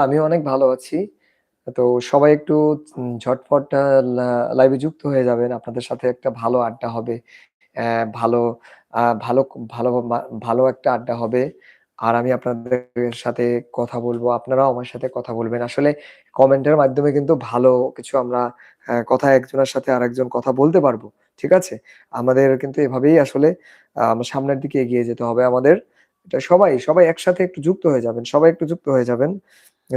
আমি অনেক ভালো আছি। তো সবাই একটু লা লাইভে যুক্ত হয়ে যাবেন। আপনাদের সাথে একটা ভালো আড্ডা হবে। ভালো ভালো ভালো ভালো একটা আড্ডা হবে। আর আমি আপনাদের সাথে কথা বলব। আপনারাও আমার সাথে কথা বলবেন। আসলে কমেন্টের মাধ্যমে কিন্তু ভালো কিছু আমরা কথা একজনের সাথে আরেকজন কথা বলতে পারব। ঠিক আছে? আমাদের কিন্তু এভাবেই আসলে আ সামনের দিকে এগিয়ে যেতে হবে আমাদের। এটা সবাই, সবাই একসাথে একটু যুক্ত হয়ে যাবেন। সবাই একটু যুক্ত হয়ে যাবেন।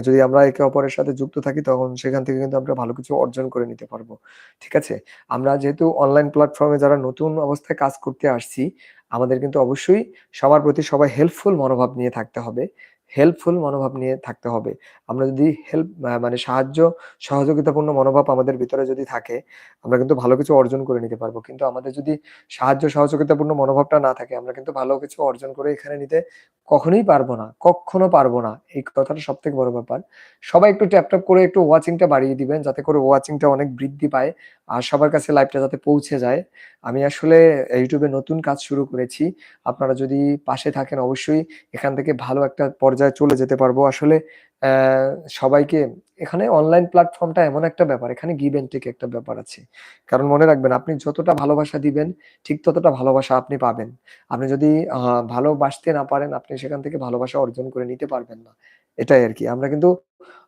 যদি আমরা একে অপরের সাথে যুক্ত থাকি তখন সেখান থেকে কিন্তু আমরা ভালো কিছু অর্জন করে নিতে পারব। ঠিক আছে? আমরা যেহেতু অনলাইন প্ল্যাটফর্মে যারা নতুন অবস্থায় কাজ করতে আসছি, আমাদের কিন্তু অবশ্যই সবার প্রতি সবাই হেল্পফুল মনোভাব নিয়ে থাকতে হবে। হেল্পফুল মনোভাব নিয়ে থাকতে হবে। আমরা যদি হেল্প মানে সাহায্য সহযোগিতাপূর্ণ মনোভাব আমাদের ভিতরে যদি থাকে, আমরা কিন্তু ভালো কিছু অর্জন করে নিতে পারব। কিন্তু আমাদের যদি সাহায্য সহযোগিতাপূর্ণ মনোভাবটা না থাকে, আমরা কিন্তু ভালো কিছু অর্জন করে এখানে নিতে কখনোই পারব না। কক্ষনো পারব না। এই কথাটা সবথেকে বড় ব্যাপার। সবাই একটু ট্যাপ, ট্যাপ করে একটু ওয়াচিং টা বাড়িয়ে দিবেন যাতে করে ওয়াচিং টা অনেক বৃদ্ধি পায়। আর সবার কাছে লাইভটা যাতে পৌঁছে যায়। আমি আসলে ইউটিউবে নতুন কাজ শুরু করেছি। আপনারা যদি পাশে থাকেন অবশ্যই এখান থেকে ভালো একটা পর্যায়ে চলে যেতে পারব। আসলে সবাইকে এখানে অনলাইন প্ল্যাটফর্মটা এমন একটা ব্যাপার, এখানে গিভ অ্যান্ড টেক একটা ব্যাপার আছে। কারণ মনে রাখবেন আপনি যতটা ভালোবাসা দিবেন, ঠিক ততটা ভালোবাসা আপনি পাবেন। আপনি যদি ভালোবাসতে না পারেন, আপনি সেখান থেকে ভালোবাসা অর্জন করে নিতে পারবেন না। এটাই আর কি আমরা কিন্তু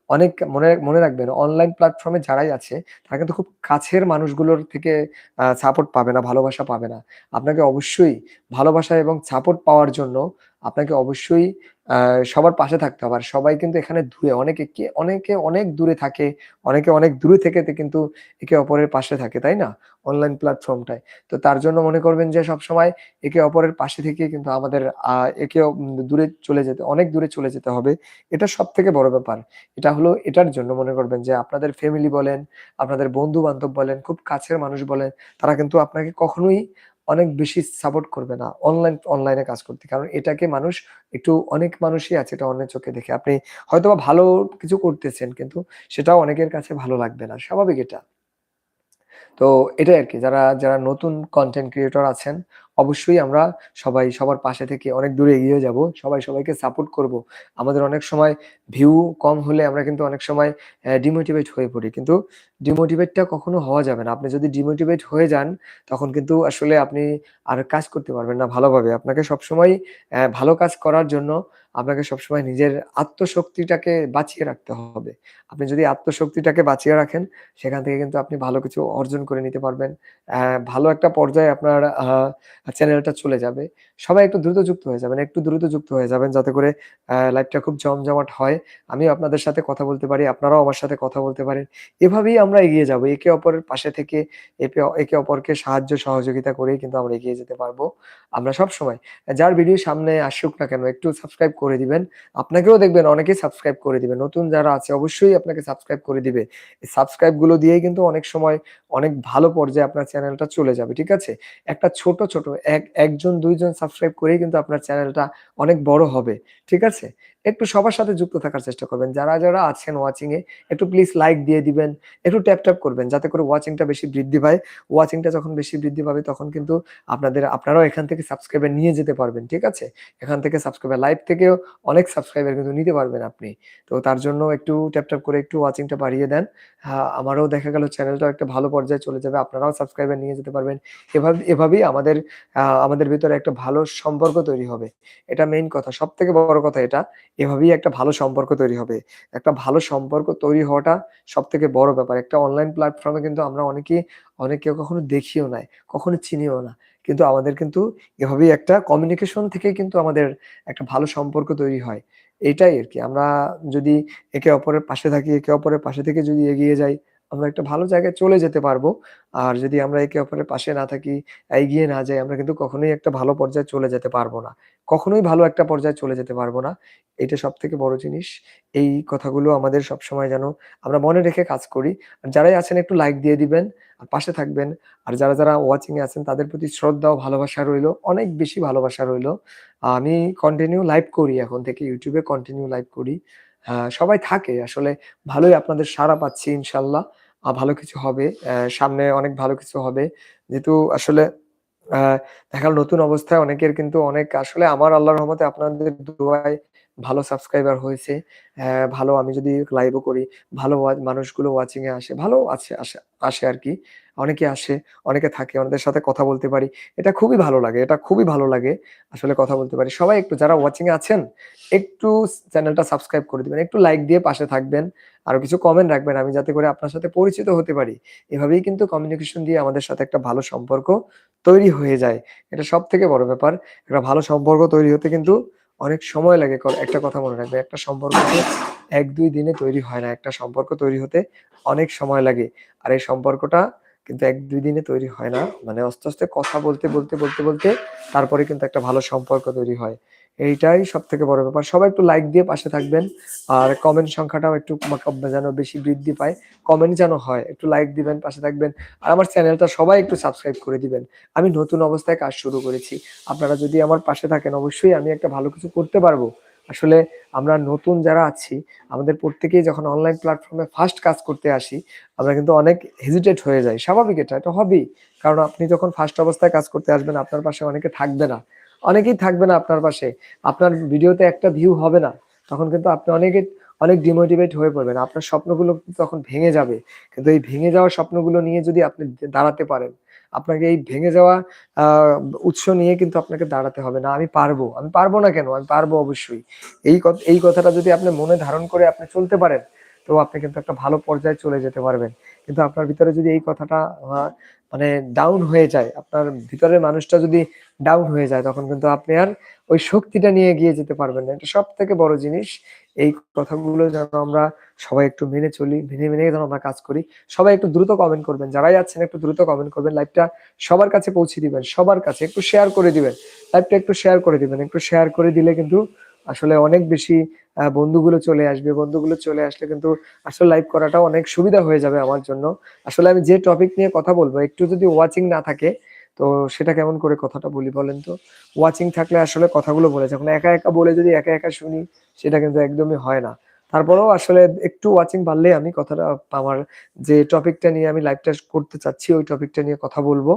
অনেক মনে মনে রাখবেন অনলাইন প্ল্যাটফর্মে যারাই আছে, তারা কিন্তু খুব কাছের মানুষগুলোর থেকে সাপোর্ট পাবে না, ভালোবাসা পাবে না। আপনাকে অবশ্যই ভালোবাসা এবং সাপোর্ট পাওয়ার জন্য আপনাকে অবশ্যই সবার পাশে থাকতে হবে। আর সবাই কিন্তু এখানে দূরে অনেকে কে অনেকে অনেক দূরে থাকে, অনেকে অনেক দূরে থেকে কিন্তু একে অপরের পাশে থাকে, তাই না? অনলাইন প্ল্যাটফর্মটায়। তো তার জন্য মনে করবেন যে সবসময় একে অপরের পাশে থেকে কিন্তু আমাদের একে দূরে চলে যেতে অনেক দূরে চলে যেতে হবে। এটা সব থেকে বড় ব্যাপার। এটা হলো এটার জন্য মনে করবেন যে আপনাদের ফ্যামিলি বলেন, আপনাদের বন্ধু-বান্ধব বলেন, খুব কাছের মানুষ বলেন, তারা কিন্তু আপনাকে কখনোই অনেক বেশি সাপোর্ট করবে না। অনলাইন অনলাইনে কাজ করতে। কারণ এটাকে মানুষ একটু অনেক মানুষই আছে এটা অন্য চোখে দেখে। আপনি হয়তোবা ভালো কিছু করতেছেন কিন্তু সেটাও অনেকের কাছে ভালো লাগবে না। স্বাভাবিক এটা। তো এটাই আর কি যারা, যারা নতুন কন্টেন্ট ক্রিয়েটর আছেন, অবশ্যই আমরা সবাই সবার পাশে থেকে অনেক দূরে এগিয়ে যাব সবাই সবাইকে সাপোর্ট করব আমাদের অনেক সময় ভিউ কম হলে আমরা কিন্তু অনেক সময় ডিমোটিভেট হয়ে পড়ি। কিন্তু ডিমোটিভেটটা কখনো হওয়া যাবে না। আপনি যদি ডিমোটিভেট হয়ে যান, তখন কিন্তু আসলে আপনি আর কাজ করতে পারবেন না ভালোভাবে। আপনাকে সবসময় ভালো কাজ করার জন্য আপনাকে সবসময় নিজের আত্মশক্তিটাকে বাঁচিয়ে রাখতে হবে। আপনি যদি আত্মশক্তিটাকে বাঁচিয়ে রাখেন, সেখান থেকে কিন্তু আপনি ভালো কিছু অর্জন করে নিতে পারবেন। ভালো একটা পর্যায়ে আপনার চ্যানেলটা চলে যাবে। সবাই একটু দ্রুত যুক্ত হয়ে যাবেন। একটু দ্রুত যুক্ত হয়ে যাবেন যাতে করে অ্যা লাইভটা খুব জমজমাট হয়। আমিও আপনাদের সাথে কথা বলতে পারি, আপনারাও আমার সাথে কথা বলতে পারেন। এভাবেই আমরা এগিয়ে যাব। একে অপরের পাশে থেকে একে অপরকে সাহায্য সহযোগিতা করেই কিন্তু আমরা এগিয়ে যেতে পারব। আমরা সবসময় যার ভিডিও সামনে আসুক না কেন একটু সাবস্ক্রাইব করে দিবেন। আপনাকেও দেখবেন অনেকেই সাবস্ক্রাইব করে দিবে। নতুন যারা আছে অবশ্যই আপনাকে সাবস্ক্রাইব করে দিবে। এই সাবস্ক্রাইবগুলো দিয়েই কিন্তু অনেক সময় অনেক ভালো পর্যায়ে আপনার চ্যানেলটা চলে যাবে। ঠিক আছে? একটা ছোট, ছোট এক একজন দুইজন সাবস্ক্রাইব করেই কিন্তু আপনার চ্যানেলটা অনেক বড় হবে। ঠিক আছে? একটু সবার সাথে যুক্ত থাকার চেষ্টা করবেন। যারা, যারা আছেন ওয়াচিং এ একটু প্লিজ লাইক দিয়ে দিবেন। একটু ট্যাপ, ট্যাপ করবেন যাতে করে ওয়াচিং টা বেশি বৃদ্ধি পায়। ওয়াচিং টা যখন বেশি বৃদ্ধি পাবে তখন কিন্তু আপনাদের আপনারাও এখান থেকে সাবস্ক্রাইবার নিয়ে যেতে পারবেন। ঠিক আছে? এখান থেকে সাবস্ক্রাইবার লাইভ থেকেও অনেক সাবস্ক্রাইবার কিন্তু নিতে পারবেন আপনি। তো তার জন্য একটু ট্যাপ, ট্যাপ করে একটু ওয়াচিং টা বাড়িয়ে দেন। আ আমারও দেখা গেল চ্যানেলটাও একটা ভালো পর্যায়ে চলে যাবে। আপনারাও সাবস্ক্রাইবার নিয়ে যেতে পারবেন। এভাবে এভাবেই আমাদের আমাদের ভিতরে একটা ভালো সম্পর্ক তৈরি হবে। এটা মেইন কথা। সব থেকে বড় কথা এটা। এভাবেই একটা ভালো সম্পর্ক তৈরি হবে। একটা ভালো সম্পর্ক তৈরি হওয়াটা সব থেকে বড় ব্যাপার। একটা অনলাইন প্ল্যাটফর্মে কিন্তু আমরা অনেকেই অনেকে কখনো দেখিও নাই, কখনো চিনিও না। কিন্তু আমাদের কিন্তু এভাবেই একটা কমিউনিকেশন থেকে কিন্তু আমাদের একটা ভালো সম্পর্ক তৈরি হয়। এটাই আর কি আমরা যদি একে অপরের পাশে থাকি, একে অপরের পাশে থেকে যদি এগিয়ে যাই, আমরা একটা ভালো জায়গায় চলে যেতে পারব। আর যদি আমরা একে অপরের পাশে না থাকি, এগিয়ে না যাই, আমরা কিন্তু কখনোই একটা ভালো পর্যায়ে চলে যেতে পারব না। কখনোই ভালো একটা পর্যায়ে চলে যেতে পারব না। এটা সব থেকে বড় জিনিস। এই কথাগুলো আমাদের সবসময় যেন আমরা মনে রেখে কাজ করি। আর যারাই আছেন একটু লাইক দিয়ে দিবেন, আর পাশে থাকবেন। আর যারা, যারা ওয়াচিং এ আছেন তাদের প্রতি শ্রদ্ধা ও ভালোবাসা রইল। অনেক বেশি ভালোবাসা রইল। আমি কন্টিনিউ লাইভ করি এখন থেকে ইউটিউবে কন্টিনিউ লাইভ করি। সবাই থাকে আসলে ভালোই আপনাদের সারা পাচ্ছি ইনশাল্লাহ ভালো কিছু হবে। সামনে অনেক ভালো কিছু হবে। যেহেতু আসলে, আহ, দেখা নতুন অবস্থায় অনেকের কিন্তু অনেক, আসলে আমার আল্লাহর রহমতে আপনাদের দোয়ায় ভালো সাবস্ক্রাইবার হয়েছে, হ্যাঁ, ভালো আমি যদি লাইভও করি, ভালো মানুষগুলো ওয়াচিং এ আসে, ভালো আছে আসে আসে আর কি অনেকে আসে, অনেকে থাকে, অনেকের সাথে কথা বলতে পারি। এটা খুবই ভালো লাগে, এটা খুবই ভালো লাগে। আসলে কথা বলতে পারি। সবাই একটু যারা ওয়াচিং এ আছেন, একটু চ্যানেলটা সাবস্ক্রাইব করে দিবেন। একটু লাইক দিয়ে পাশে থাকবেন। আরও কিছু কমেন্ট রাখবেন আমি যাতে করে আপনার সাথে পরিচিত হতে পারি। এভাবেই কিন্তু কমিউনিকেশন দিয়ে আমাদের সাথে একটা ভালো সম্পর্ক তৈরি হয়ে যায়। এটা সব থেকে বড় ব্যাপার। একটা ভালো সম্পর্ক তৈরি হতে কিন্তু অনেক সময় লাগে। একটা কথা মনে রাখবে একটা সম্পর্ক এক ১-২ দিনে তৈরি হয় না। একটা সম্পর্ক তৈরি হতে অনেক সময় লাগে। আর এই সম্পর্কটা কিন্তু ১-২ দিনে তৈরি হয় না। মানে আস্তে, আস্তে কথা বলতে, বলতে, বলতে, বলতে তারপরে কিন্তু একটা ভালো সম্পর্ক তৈরি হয়। এইটাই সব থেকে বড় ব্যাপার। সবাই একটু লাইক দিয়ে পাশে থাকবেন। আর কমেন্ট সংখ্যাটাও একটু যেন বেশি বৃদ্ধি পায়। কমেন্ট যেন হয়। একটু লাইক দিবেন, পাশে থাকবেন। আর আমার চ্যানেলটা সবাই একটু সাবস্ক্রাইব করে দিবেন। আমি নতুন অবস্থায় কাজ শুরু করেছি। আপনারা যদি আমার পাশে থাকেন অবশ্যই আমি একটা ভালো কিছু করতে পারব। আসলে আমরা নতুন যারা আছি, আমাদের প্রত্যেকেই যখন অনলাইন প্ল্যাটফর্মে ফার্স্ট কাজ করতে আসি, আমরা কিন্তু অনেক হেজিটেট হয়ে যাই। স্বাভাবিক এটা, এটা হবেই। কারণ আপনি যখন ফার্স্ট অবস্থায় কাজ করতে আসবেন, আপনার পাশে অনেকে থাকবে না। অনেকেই থাকবে না আপনার পাশে। আপনার ভিডিওতে একটা ভিউ হবে না। তখন কিন্তু আপনি অনেকে অনেক ডিমোটিভেট হয়ে পড়বেন। আপনার স্বপ্নগুলো তখন ভেঙে যাবে। কিন্তু এই ভেঙে যাওয়া স্বপ্নগুলো নিয়ে যদি আপনি দাঁড়াতে পারেন, আপনাকে এই ভেঙে যাওয়া উৎস নিয়ে কিন্তু আপনাকে দাঁড়াতে হবে না। আমি পারব। আমি পারব না কেন? আমি পারব অবশ্যই। এই এই কথাটা যদি আপনি মনে ধারণ করে আপনি চলতে পারেন, তো আপনি কিন্তু একটা ভালো পর্যায়ে চলে যেতে পারবেন। কিন্তু আপনার ভিতরে যদি এই কথাটা মানে ডাউন হয়ে যায়, আপনার ভিতরের মানুষটা যদি ডাউন হয়ে যায়, তখন কিন্তু আপনি আর ওই শক্তিটা নিয়ে এগিয়ে যেতে পারবেন না। এটা সবথেকে বড় জিনিস। এই কথাগুলো যেন আমরা সবাই একটু মেনে চলি। মেনে, মেনে যেন আমরা কাজ করি। সবাই একটু দ্রুত কমেন্ট করবেন। যারাই আছেন একটু দ্রুত কমেন্ট করবেন। লাইভটা সবার কাছে পৌঁছে দিবেন। সবার কাছে একটু শেয়ার করে দিবেন। লাইভটা একটু শেয়ার করে দিবেন। একটু শেয়ার করে দিলে কিন্তু আসলে অনেক বেশি বন্ধুগুলো চলে আসবে। বন্ধুগুলো চলে আসলে কিন্তু আসলে লাইভ করাটা অনেক সুবিধা হয়ে যাবে আমার জন্য। আসলে আমি যে টপিক নিয়ে কথা বলব, একটু যদি ওয়াচিং না থাকে, তো সেটা কেমন করে কথাটা বলি বলেন তো? ওয়াচিং থাকলে আসলে কথাগুলো বলে যখন একা, একা বলে যদি একা, একা শুনি, সেটা কিন্তু একদমই হয় না। তারপরেও আসলে একটু ওয়াচিং বাড়লেই আমি কথাটা আমার যে টপিকটা নিয়ে আমি লাইভটা করতে চাচ্ছি, ওই টপিকটা নিয়ে কথা বলব।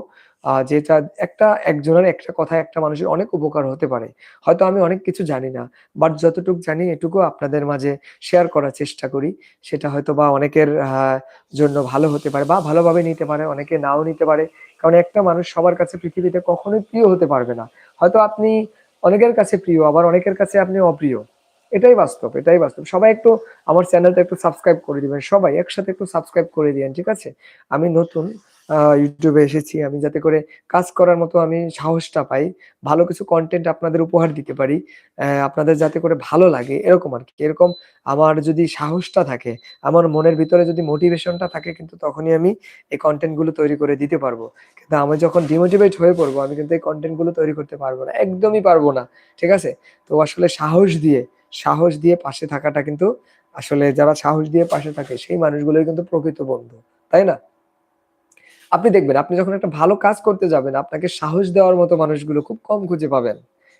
যেটা একটা একজনের একটা কথায় একটা মানুষের অনেক উপকার হতে পারে। হয়তো আমি অনেক কিছু জানি না। বাট যতটুক জানি এটুকু আপনাদের মাঝে শেয়ার করার চেষ্টা করি। সেটা হয়তো বা অনেকের জন্য ভালো হতে পারে বা ভালোভাবে নিতে পারে, অনেকে নাও নিতে পারে। কারণ একটা মানুষ সবার কাছে পৃথিবীতে কখনোই প্রিয় হতে পারবে না। হয়তো আপনি অনেকের কাছে প্রিয়, আবার অনেকের কাছে আপনি অপ্রিয়। এটাই বাস্তব, এটাই বাস্তব। সবাই একটু আমার চ্যানেলটা একটু সাবস্ক্রাইব করে দিবেন। সবাই একসাথে একটু সাবস্ক্রাইব করে দিয়েন, ঠিক আছে? আমি নতুন ইউটিউবে এসেছি। আমি যাতে করে কাজ করার মতো আমি সাহসটা পাই। ভালো কিছু কন্টেন্ট আপনাদের উপহার দিতে পারি। আপনাদের যাতে করে ভালো লাগে এরকম আর কি এরকম আমার যদি সাহসটা থাকে, আমার মনের ভিতরে যদি মোটিভেশনটা থাকে কিন্তু তখনই আমি এই কন্টেন্টগুলো তৈরি করে দিতে পারব। কিন্তু আমি যখন ডিমোটিভেট হয়ে পড়ব, আমি কিন্তু এই কন্টেন্টগুলো তৈরি করতে পারব না। একদমই পারব না। ঠিক আছে? তো আসলে সাহস দিয়ে, সাহস দিয়ে পাশে থাকাটা কিন্তু আসলে যারা সাহস দিয়ে পাশে থাকে সেই মানুষগুলোই কিন্তু প্রকৃত বন্ধু। তাই না? আপনি দেখবেন আপনি যখন একটা ভালো কাজ করতে যাবেন, আপনাকে সাহস দেওয়ার মতো মানুষগুলো খুব কম খুঁজে পাবেন।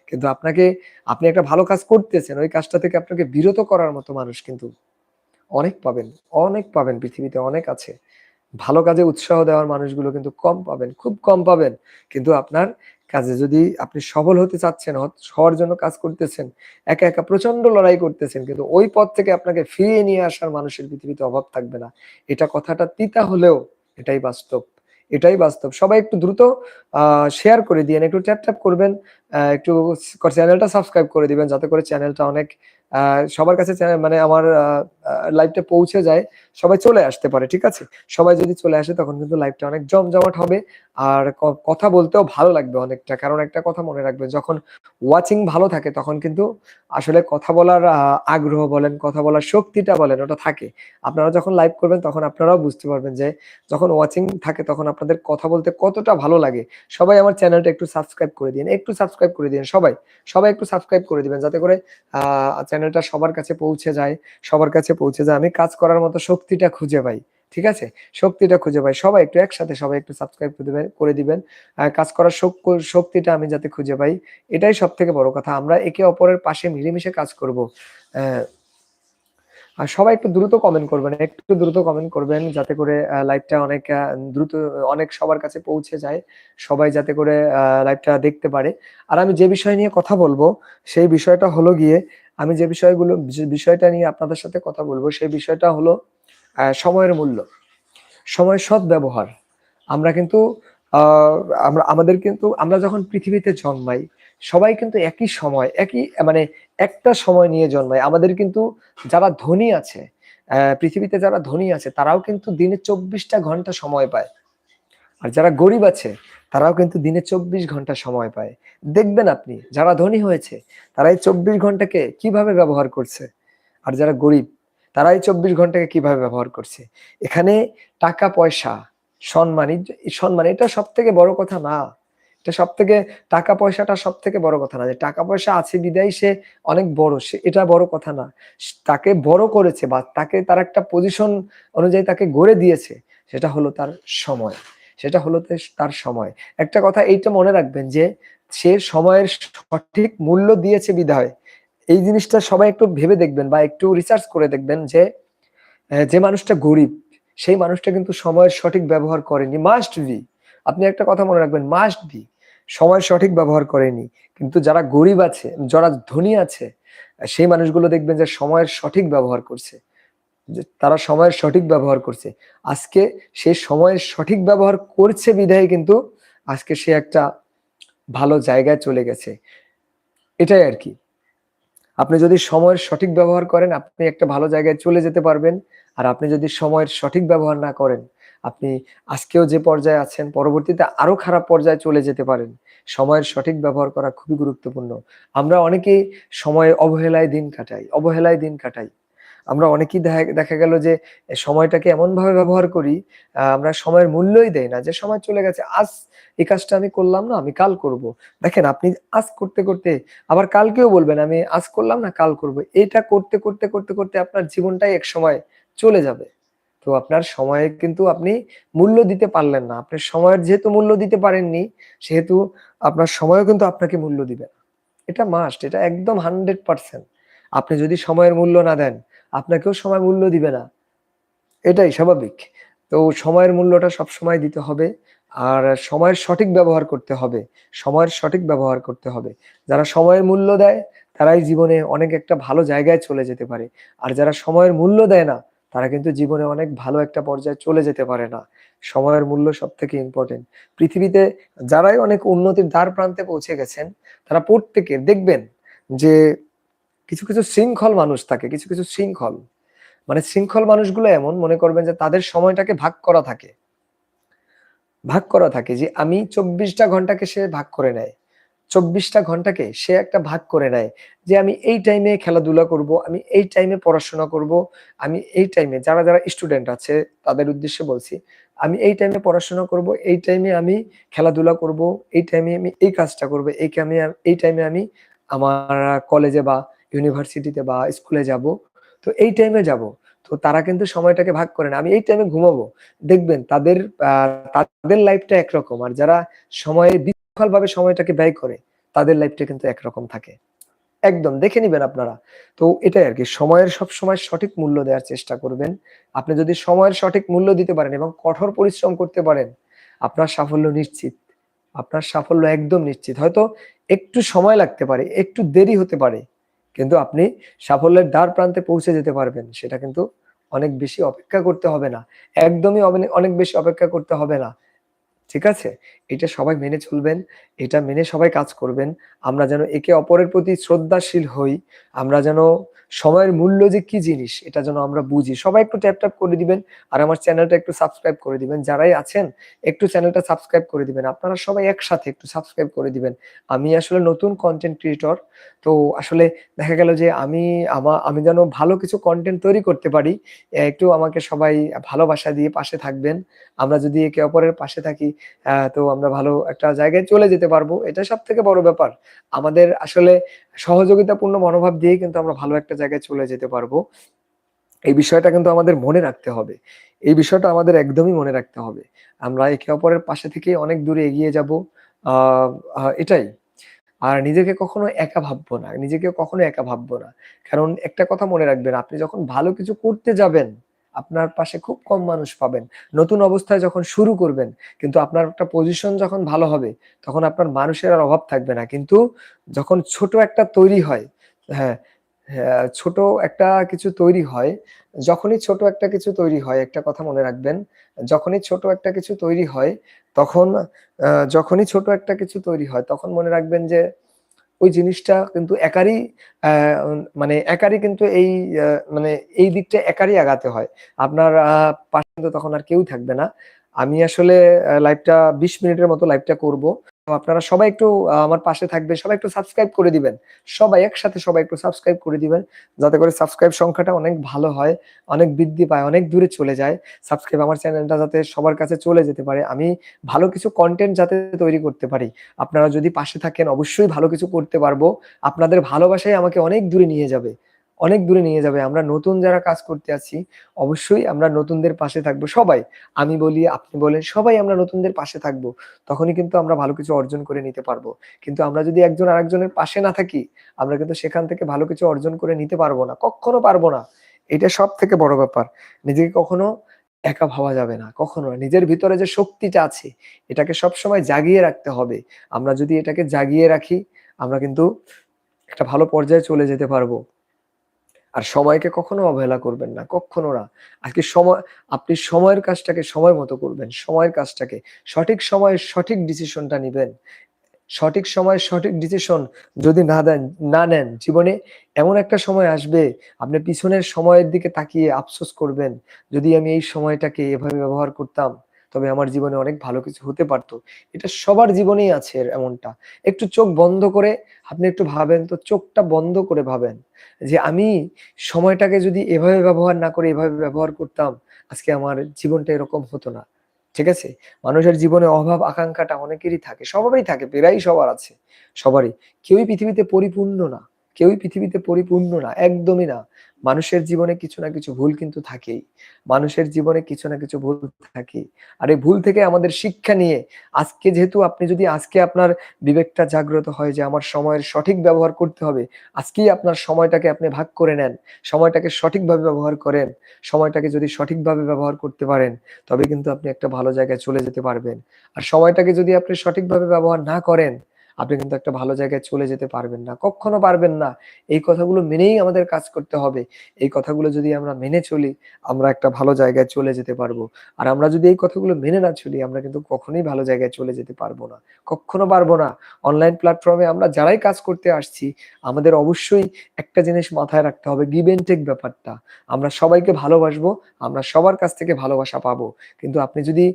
কিন্তু আপনাকে আপনি একটা ভালো কাজ করতেছেন, ওই কাজটা থেকে আপনাকে বিরত করার মতো মানুষ কিন্তু অনেক পাবেন, অনেক পাবেন পৃথিবীতে অনেক আছে। ভালো কাজে উৎসাহ দেওয়ার মানুষগুলো কিন্তু কম পাবেন, খুব কম পাবেন। কিন্তু আপনার কাজে যদি আপনি সফল হতে চাচ্ছেন, হওয়ার জন্য কাজ করতেছেন, একা, একা প্রচণ্ড লড়াই করতেছেন। কিন্তু ওই পথ থেকে আপনাকে ফিরিয়ে নিয়ে আসার মানুষের পৃথিবীতে অভাব থাকবে না। এটা কথাটা তিতা হলেও এটাই বাস্তব। এটাই বাস্তব। সবাই একটু দ্রুত শেয়ার করে দিয়েন, একটু ট্যাপ, ট্যাপ করবেন। একটু চ্যানেলটা সাবস্ক্রাইব করে দিবেন যাতে করে চ্যানেলটা অনেক সবার কাছে মানে আমার লাইভটা পৌঁছে যায়। সবাই চলে আসতে পারে, ঠিক আছে? সবাই যদি চলে আসে তখন কিন্তু লাইভটা অনেক জমজমাট হবে। আর কথা বলতেও ভালো লাগবে অনেকটা। কারণ একটা কথা মনে রাখবেন যখন ওয়াচিং ভালো থাকে তখন কিন্তু আসলে কথা বলার আগ্রহ বলেন, কথা বলার শক্তিটা বলেন ওটা থাকে। আপনারা যখন লাইভ করবেন তখন আপনারাও বুঝতে পারবেন যে যখন ওয়াচিং থাকে তখন আপনাদের কথা বলতে কতটা ভালো লাগে। সবাই আমার চ্যানেলটা একটু সাবস্ক্রাইব করে দিয়েন। একটু সাবস্ক্রাইব করে দিন সবাই। সবাই একটু সাবস্ক্রাইব করে দিবেন যাতে করে আ চ্যানেলটা সবার কাছে পৌঁছে যায়, সবার কাছে পৌঁছে যায়। আমি কাজ করার মতো শক্তিটা খুঁজে পাই। ঠিক আছে? শক্তিটা খুঁজে পাই। সবাই একটু একসাথে সবাই একটু সাবস্ক্রাইব করে দিবেন করে দিবেন। কাজ করার শক্তিটা আমি যাতে খুঁজে পাই। এটাই সবথেকে বড় কথা। আমরা একে অপরের পাশে মিলেমিশে কাজ করব। আর সবাই একটু দ্রুত কমেন্ট করবেন, একটু দ্রুত কমেন্ট করবেন যাতে করে লাইভটা অনেক দ্রুত অনেক সবার কাছে পৌঁছে যায়। সবাই যাতে করে লাইভটা দেখতে পারে। আর আমি যে বিষয় নিয়ে কথা বলব, সেই বিষয়টা হলো গিয়ে আমি যে বিষয়গুলো বিষয়টা নিয়ে আপনাদের সাথে কথা বলব, সেই বিষয়টা হলো সময়ের মূল্য। সময়ের সৎ ব্যবহার আমরা কিন্তু আমরা, আমাদের কিন্তু, আমরা যখন পৃথিবীতে জন্মাই, সবাই কিন্তু একই সময়, একই মানে একটা সময় নিয়ে জন্মায়। আমাদের কিন্তু যারা ধনী আছে পৃথিবীতে যারা ধনী আছে, তারাও কিন্তু দিনে চব্বিশটা ঘণ্টা সময় পায়। আর যারা গরিব আছে, তারাও কিন্তু দিনে চব্বিশ ঘণ্টা সময় পায়। দেখবেন আপনি, যারা ধনী হয়েছে তারা এই চব্বিশ ঘন্টাকে কীভাবে ব্যবহার করছে? আর যারা গরিব তারা এই চব্বিশ ঘন্টাকে কীভাবে ব্যবহার করছে? এখানে টাকা পয়সা, সম্মান সম্মান, এটা সব থেকে বড় কথা না। এটা সব থেকে টাকা পয়সাটা সব থেকে বড় কথা না। যে টাকা পয়সা আছে বিদায়, সে অনেক বড়, সে এটা বড় কথা না। তাকে বড় করেছে বা তাকে তার একটা পজিশন অনুযায়ী তাকে গড়ে দিয়েছে, সেটা হলো তার সময়। সেটা হলো তার সময়। একটা কথা এইটা মনে রাখবেন যে সে সময়ের সঠিক মূল্য দিয়েছে বিধায়। এই জিনিসটা সবাই একটু ভেবে দেখবেন বা একটু রিসার্চ করে দেখবেন যে যে মানুষটা গরিব, সেই মানুষটা কিন্তু সময়ের সঠিক ব্যবহার করেনি। মাস্ট বি আপনি একটা কথা মনে রাখবেন মাস্ট বি সময়ের সঠিক ব্যবহার করেনি। কিন্তু যারা গরিব আছে, যারা ধনী আছে, সেই মানুষগুলো দেখবেন যে সময়ের সঠিক ব্যবহার করছে। যে তারা সময়ের সঠিক ব্যবহার করছে। আজকে সে সময়ের সঠিক ব্যবহার করছে বিধায় কিন্তু আজকে সে একটা ভালো জায়গায় চলে গেছে। এটাই আর কি। আপনি যদি সময়ের সঠিক ব্যবহার করেন, আপনি একটা ভালো জায়গায় চলে যেতে পারবেন। আর আপনি যদি সময়ের সঠিক ব্যবহার না করেন, আপনি আজকেও যে পর্যায়ে আছেন, পরবর্তীতে আরও খারাপ পর্যায়ে চলে যেতে পারেন। সময়ের সঠিক ব্যবহার করা খুবই গুরুত্বপূর্ণ। আমরা অনেকেই সময়ে অবহেলায় দিন কাটাই, অবহেলায় দিন কাটাই। আমরা অনেকেই দেখা দেখা গেল যে সময়টাকে এমন ভাবে ব্যবহার করি আমরা সময়ের মূল্যই দেই না, যে সময় চলে গেছে, আজ এই কাজটা আমি করলাম না, আমি কাল করব। দেখেন, আপনি আজ করতে করতে, আবার কালকেও বলবেন, আমি আজ করলাম না, কাল করব। এটা করতে করতে করতে করতে আপনার জীবনটাই এক সময় চলে যাবে। তো আপনার সময়ে কিন্তু আপনি মূল্য দিতে পারলেন না। আপনি সময়ের যেহেতু মূল্য দিতে পারেননি, সেহেতু আপনার সময়ও কিন্তু আপনাকে মূল্য দিবে এটা মাস্ট এটা একদম হান্ড্রেড পার্সেন্ট আপনি যদি সময়ের মূল্য না দেন আপনাকেও সময় মূল্য দিবে না। এটাই স্বাভাবিক। তো সময়ের মূল্যটা সব সময় দিতে হবে আর সময়ের সঠিক ব্যবহার করতে হবে। সময়ের সঠিক ব্যবহার করতে হবে। যারা সময়ের মূল্য দেয়, তারাই জীবনে অনেক একটা ভালো জায়গায় চলে যেতে পারে। আর যারা সময়ের মূল্য দেয় না, তারা কিন্তু জীবনে অনেক ভালো একটা পর্যায়ে চলে যেতে পারে না। সময়ের মূল্য সব থেকে ইম্পর্টেন্ট পৃথিবীতে যারাই অনেক উন্নতির দ্বার প্রান্তে পৌঁছে গেছেন, তারা প্রত্যেকে দেখবেন যে কিছু কিছু শৃঙ্খল মানুষ থাকে, কিছু কিছু শৃঙ্খল। মানে শৃঙ্খল মানুষগুলো এমন, মনে করবেন যে তাদের সময়টাকে ভাগ করা থাকে। ভাগ করা থাকে যে আমি চব্বিশটা ঘন্টাকে সে ভাগ করে নেয়। চব্বিশটা ঘন্টাকে সে একটা ভাগ করে নেয় যে আমি এই টাইমে খেলাধুলা করব, আমি এই টাইমে পড়াশোনা করব, আমি এই টাইমে যারা যারা স্টুডেন্ট আছে, তাদের উদ্দেশ্যে বলছি, আমি এই টাইমে পড়াশোনা করব, এই টাইমে আমি খেলাধুলা করব, এই টাইমে আমি এই কাজটা করব, এই কামে এই টাইমে আমি আমার কলেজে বা ইউনিভার্সিটিতে বা স্কুলে যাব, তো এই টাইমে যাব। তো তারা কিন্তু সময়টাকে ভাগ করে না। আমি এই টাইমে ঘুমাবো। দেখবেন তাদের তাদের লাইফটা একরকম আর যারা সময়ে বিশৃঙ্খল ভাবে সময়টাকে ব্যয় করে, তাদের লাইফটা কিন্তু একরকম থাকে। একদম, দেখে নিবেন আপনারা। তো এটাই আর কি, সময়ের সব সময় সঠিক মূল্য দেওয়ার চেষ্টা করবেন। আপনি যদি সময়ের সঠিক মূল্য দিতে পারেন এবং কঠোর পরিশ্রম করতে পারেন, আপনার সাফল্য নিশ্চিত। আপনার সাফল্য একদম নিশ্চিত। হয়তো একটু সময় লাগতে পারে, একটু দেরি হতে পারে কিন্তু আপনি সাফল্যের দ্বার প্রান্তে পৌঁছে যেতে পারবেন। সেটা কিন্তু অনেক বেশি অপেক্ষা করতে হবে না। একদমই অনে- অনেক বেশি অপেক্ষা করতে হবে না। ঠিক আছে? এটা সবাই মেনে চলবেন, এটা মেনে সবাই কাজ করবেন। আমরা যেন একে অপরের প্রতি শ্রদ্ধাশীল হই, আমরা যেন সময়ের মূল্য যে কি জিনিস, এটা যেন আমরা বুঝি। সবাই একটু ট্যাপ ট্যাপ করে দিবেন আর আমার চ্যানেলটা একটু সাবস্ক্রাইব করে দিবেন। যারাই আছেন, একটু চ্যানেলটা সাবস্ক্রাইব করে দিবেন। আপনারা সবাই একসাথে একটু সাবস্ক্রাইব করে দিবেন। আমি আসলে নতুন কন্টেন্ট ক্রিয়েটর তো আসলে দেখা গেল যে আমি আমা, আমি যেন ভালো কিছু কন্টেন্ট তৈরি করতে পারি, একটু আমাকে সবাই ভালোবাসা দিয়ে পাশে থাকবেন। আমরা যদি একে অপরের পাশে থাকি তো আমরা ভালো একটা জায়গায় চলে যেতে পারব। এটা সব থেকে বড় ব্যাপার। আমাদের আসলে সহযোগিতাপূর্ণ মনোভাব দিয়ে কিন্তু আমরা ভালো একটা জায়গায় চলে যেতে পারব। এই বিষয়টা কিন্তু আমাদের মনে রাখতে হবে। এই বিষয়টা আমাদের একদমই মনে রাখতে হবে। আমরা একে অপরের পাশে থেকে অনেক দূরে এগিয়ে যাব। এটাই। আর নিজেকে কখনো একা ভাববো না। নিজেকে কখনো একা ভাববো না। কারণ একটা কথা মনে রাখবেন, আপনি যখন ভালো কিছু করতে যাবেন আপনার পাশে খুব কম মানুষ পাবেন। নতুন অবস্থায় যখন শুরু করবেন কিন্তু আপনার একটা পজিশন যখন ভালো হবে তখন আপনার মানুষের আর অভাব থাকবে না। কিন্তু যখন ছোট একটা তৈরি হয় হ্যাঁ হ্যাঁ, ছোট একটা কিছু তৈরি হয়, যখনই ছোট একটা কিছু তৈরি হয়, একটা কথা মনে রাখবেন, যখনই ছোট একটা কিছু তৈরি হয়, তখন যখনই ছোট একটা কিছু তৈরি হয়, তখন মনে রাখবেন যে ওই জিনিসটা কিন্তু একারই মানে একারই কিন্তু এই মানে এই দিকটা একারই আগাতে হয়। আপনার পাশে তখন আর কেউ থাকবে না। আমি আসলে লাইভটা ২০ মিনিটের মতো লাইভটা করব। আপনারা সবাই একটু আমার পাশে থাকবেন। সবাই একটু সাবস্ক্রাইব করে দিবেন। সবাই একসাথে সবাই একটু সাবস্ক্রাইব করে দিবেন। যাতে করে সাবস্ক্রাইব সংখ্যাটা অনেক ভালো হয়, অনেক বৃদ্ধি পায়, অনেক দূরে চলে যায়। সাবস্ক্রাইব আমার চ্যানেলটা যাতে সবার কাছে চলে যেতে পারে। আমি ভালো কিছু কন্টেন্ট যাতে তৈরি করতে পারি। আপনারা যদি পাশে থাকেন অবশ্যই ভালো কিছু করতে পারব। আপনাদের ভালোবাসাই আমাকে অনেক দূরে নিয়ে যাবে। অনেক দূরে নিয়ে যাবে। আমরা নতুন যারা কাজ করতে আছি, অবশ্যই আমরা নতুনদের পাশে থাকব সবাই। আমি বলি, আপনি বলেন, সবাই আমরা নতুনদের পাশে থাকব। তখনই কিন্তু আমরা ভালো কিছু অর্জন করে নিতে পারব। কিন্তু আমরা যদি একজন আরেকজনের পাশে না থাকি, আমরা কিন্তু সেখান থেকে ভালো কিছু অর্জন করে নিতে পারব না। কক্ষনো পারব না। এটা সব থেকে বড় ব্যাপার। নিজেকে কখনো একা ভাবা যাবে না। কখনো নিজের ভিতরে যে শক্তিটা আছে, এটাকে সবসময় জাগিয়ে রাখতে হবে। আমরা যদি এটাকে জাগিয়ে রাখি, আমরা কিন্তু একটা ভালো পর্যায়ে চলে যেতে পারব। আর সময়কে কখনো অবহেলা করবেন না। কক্ষনো না। আজকে সময় আপনি সময়ের কাজটাকে সময় মতো করবেন। সময়ের কাজটাকে সঠিক সময়ে সঠিক ডিসিশনটা নেবেন সঠিক সময়ে সঠিক ডিসিশন যদি না দেন না নেন, জীবনে এমন একটা সময় আসবে, আপনি পিছনের সময়ের দিকে তাকিয়ে আফসোস করবেন, যদি আমি এই সময়টাকে এভাবে ব্যবহার করতাম, তবে আমার জীবনে অনেক ভালো কিছু হতে পারত। এটা সবার জীবনেই আছে এমনটা। একটু চোখ বন্ধ করে আপনি একটু ভাবেন তো চোখটা বন্ধ করে ভাবেন যে আমি সময়টাকে যদি এভাবে ব্যবহার না করে এভাবে ব্যবহার করতাম, আজকে আমার জীবনটা এরকম হতো না। ঠিক আছে? মানুষের জীবনে অভাব আকাঙ্ক্ষাটা অনেকেরই থাকে। সবারই থাকে, প্রায় সবার আছে। সবারই। কেউই পৃথিবীতে পরিপূর্ণ না। কেউই পৃথিবীতে পরিপূর্ণ না। একদমই না। মানুষের জীবনে কিছু না কিছু ভুল কিন্তু থাকেই। মানুষের জীবনে কিছু না কিছু ভুল থাকেই। আর এই ভুল থেকে আমাদের শিক্ষা নিয়ে আজকে যেহেতু আপনি যদি আজকে আপনার বিবেকটা জাগ্রত হয় যে আমার সময়ের সঠিক ব্যবহার করতে হবে। আজকেই আপনার সময়টাকে আপনি ভাগ করে নেন। সময়টাকে সঠিকভাবে ব্যবহার করেন। সময়টাকে যদি সঠিকভাবে ব্যবহার করতে পারেন, তবে কিন্তু আপনি একটা ভালো জায়গায় চলে যেতে পারবেন। আর সময়টাকে যদি আপনি সঠিকভাবে ব্যবহার না করেন, আপনি কিন্তু একটা ভালো জায়গায় চলে যেতে পারবেন না। কক্ষনো পারবেন না। এই কথাগুলো মেনেই আমাদের কাজ করতে হবে। এই কথাগুলো যদি আমরা মেনে চলি, আমরা একটা ভালো জায়গায় চলে যেতে পারব। আর আমরা যদি এই কথাগুলো মেনে না চলি, আমরা কিন্তু কখনোই ভালো জায়গায় চলে যেতে পারব না। কক্ষনো পারব না। অনলাইন প্ল্যাটফর্মে আমরা যারাই কাজ করতে আসছি, আমাদের অবশ্যই একটা জিনিস মাথায় রাখতে হবে গিভ অ্যান্ড টেক ব্যাপারটা। আমরা সবাইকে ভালোবাসবো, আমরা সবার কাছ থেকে ভালোবাসা পাবো। কিন্তু আপনি যদি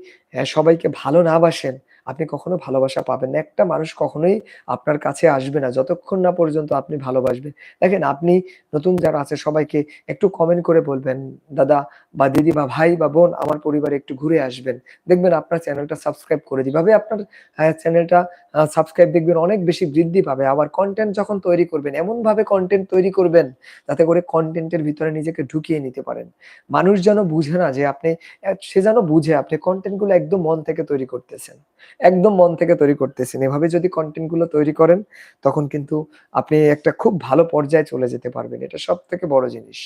সবাইকে ভালো না বাসেন, আপনি কখনো ভালোবাসা পাবেন না। একটা মানুষ কখনোই আপনার কাছে আসবে না যতক্ষণ না পর্যন্ত আপনি ভালোবাসবেন। দেখেন আপনি নতুন যারা আছে সবাইকে একটু কমেন্ট করে বলবেন, "দাদা বা দিদি বা ভাই বা বোন আমার পরিবারে একটু ঘুরে আসবেন।" দেখবেন আপনার চ্যানেলটা সাবস্ক্রাইব করে দিবে। এভাবে আপনার চ্যানেলটা সাবস্ক্রাইব দেখবেন অনেক বেশি বৃদ্ধি পাবে। আবার কন্টেন্ট যখন তৈরি করবেন, এমনভাবে কন্টেন্ট তৈরি করবেন, যাতে করে কন্টেন্টের ভিতরে নিজেকে ঢুকিয়ে নিতে পারেন। মানুষ যেন বুঝে না যে আপনি সে যেন বুঝে আপনি কনটেন্টগুলো একদম মন থেকে তৈরি করতেছেন। একদম মন থেকে তৈরি করতেছেন। এভাবে যদি কনটেন্টগুলো তৈরি করেন, তখন কিন্তু আপনি একটা খুব ভালো পর্যায়ে চলে যেতে পারবেন। এটা সব থেকে বড় জিনিস।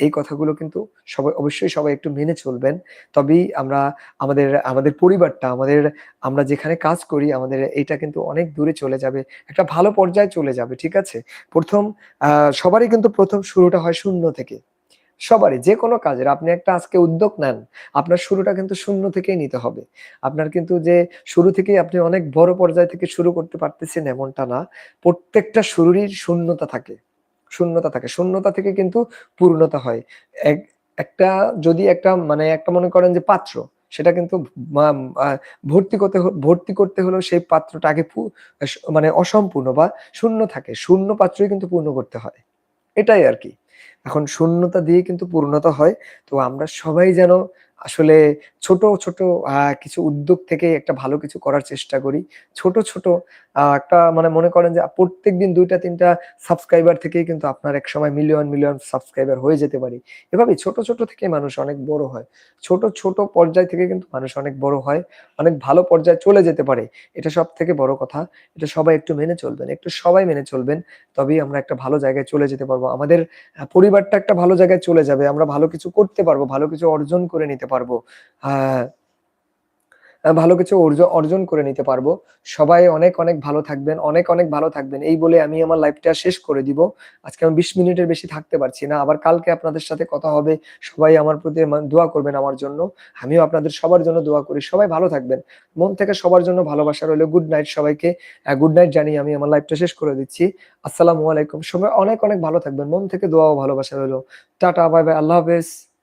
এই কথাগুলো কিন্তু সবাই অবশ্যই সবাই একটু মেনে চলবেন। তবেই আমরা আমাদের আমাদের পরিবারটা, আমাদের আমরা যেখানে কাজ করি, আমাদের এইটা কিন্তু অনেক দূরে চলে যাবে। একটা ভালো পর্যায়ে চলে যাবে। ঠিক আছে? ১ম আ সবারই কিন্তু প্রথম শুরুটা হয় শূন্য থেকে। সবারই যেকোনো কাজের আপনি একটা আজকে উদ্যোগ নেন, আপনার শুরুটা কিন্তু শূন্য থেকেই নিতে হবে। আপনার কিন্তু যে শুরু থেকেই আপনি অনেক বড় পর্যায় থেকে শুরু করতে পারতেছেন এমনটা না। প্রত্যেকটা শুরুরই শূন্যতা থাকে। শূন্যতা থাকে। শূন্যতা থেকে কিন্তু পূর্ণতা হয়। এক একটা যদি একটা মানে একটা মনে করেন যে পাত্র, সেটা কিন্তু ভর্তি করতে ভর্তি করতে হলেও সেই পাত্রটা আগে মানে অসম্পূর্ণ বা শূন্য থাকে। শূন্য পাত্রই কিন্তু পূর্ণ করতে হয়। এটাই আরকি। এখন শূন্যতা দিয়ে কিন্তু পূর্ণতা হয়। তো আমরা সবাই যেন আসলে ছোট, ছোট কিছু উদ্যোগ থেকে একটা ভালো কিছু করার চেষ্টা করি। ছোট, ছোট একটা মানে মনে করেন যে প্রত্যেকদিন ২ টা ৩ টা সাবস্ক্রাইবার থেকেই কিন্তু আপনার এক সময় মিলিয়ন, মিলিয়ন সাবস্ক্রাইবার হয়ে যেতে পারি। এভাবেই ছোট, ছোট থেকে মানুষ অনেক বড় হয়। ছোট, ছোট পর্যায় থেকে কিন্তু মানুষ অনেক বড় হয়। অনেক ভালো পর্যায়ে চলে যেতে পারে। এটা সব থেকে বড় কথা। এটা সবাই একটু মেনে চলবেন। একটু সবাই মেনে চলবেন। তবেই আমরা একটা ভালো জায়গায় চলে যেতে পারব। আমাদের পরিবারটা একটা ভালো জায়গায় চলে যাবে। আমরা ভালো কিছু করতে পারব, ভালো কিছু অর্জন করে নিতে পারব। আ আ ভালো কিছু অর্জ অর্জন করে নিতে পারব। সবাই অনেক, অনেক ভালো থাকবেন, অনেক, অনেক ভালো থাকবেন। এই বলে আমি আমার লাইভটা শেষ করে দিব। আজকে আমি ২০ মিনিটের বেশি থাকতে পারছি না। আবার কালকে আপনাদের সাথে কথা হবে। সবাই আমার প্রতি দোয়া করবেন আমার জন্য। আমিও আপনাদের সবার জন্য দোয়া করি। সবাই ভালো থাকবেন। মন থেকে সবার জন্য ভালোবাসা রইল। গুড নাইট সবাইকে। গুড নাইট জানিয়ে আমি আমার লাইভটা শেষ করে দিচ্ছি। আসসালামু আলাইকুম। সবাই অনেক, অনেক ভালো থাকবেন। মন থেকে দোয়া ও ভালোবাসা রইল। Tata, by, by. আল্লাহ হাফেজ।